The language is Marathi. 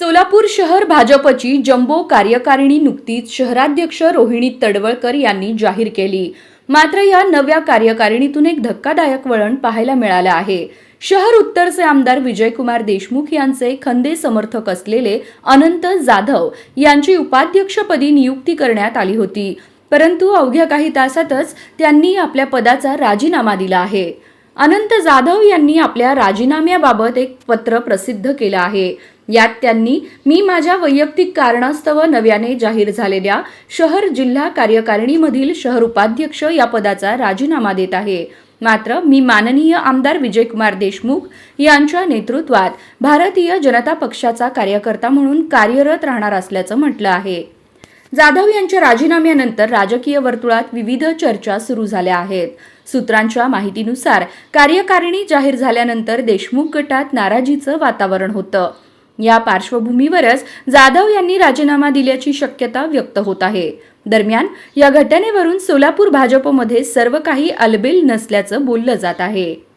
सोलापूर शहर भाजपची जम्बो कार्यकारिणी नुकतीच शहराध्यक्ष रोहिणी तडवळकर यांनी जाहीर केली. मात्र या नव्या कार्यकारिणीतून एक धक्कादायक वळण पाहायला मिळालं आहे. शहर उत्तरचे आमदार विजयकुमार देशमुख यांचे खंदे समर्थक असलेले अनंत जाधव यांची उपाध्यक्षपदी नियुक्ती करण्यात आली होती. परंतु अवघ्या काही तासातच त्यांनी आपल्या पदाचा राजीनामा दिला आहे. अनंत जाधव यांनी आपल्या राजीनाम्याबाबत एक पत्र प्रसिद्ध केलं आहे. यात त्यांनी मी माझ्या वैयक्तिक कारणास्तव नव्याने जाहीर झालेल्या शहर जिल्हा कार्यकारिणीमधील शहर उपाध्यक्ष या पदाचा राजीनामा देत आहे. मात्र मी माननीय आमदार विजयकुमार देशमुख यांच्या नेतृत्वात भारतीय जनता पक्षाचा कार्यकर्ता म्हणून कार्यरत राहणार असल्याचं म्हटलं आहे. जाधव यांच्या राजीनाम्यानंतर राजकीय वर्तुळात विविध चर्चा सुरू झाल्या आहेत. सूत्रांच्या माहितीनुसार कार्यकारिणी जाहीर झाल्यानंतर देशमुख गटात नाराजीचं वातावरण होतं. या पार्श्वभूमीवरच जाधव यांनी राजीनामा दिल्याची शक्यता व्यक्त होत आहे. दरम्यान या घटनेवरून सोलापूर भाजपमध्ये सर्व काही अलबेल नसल्याचं बोललं जात आहे.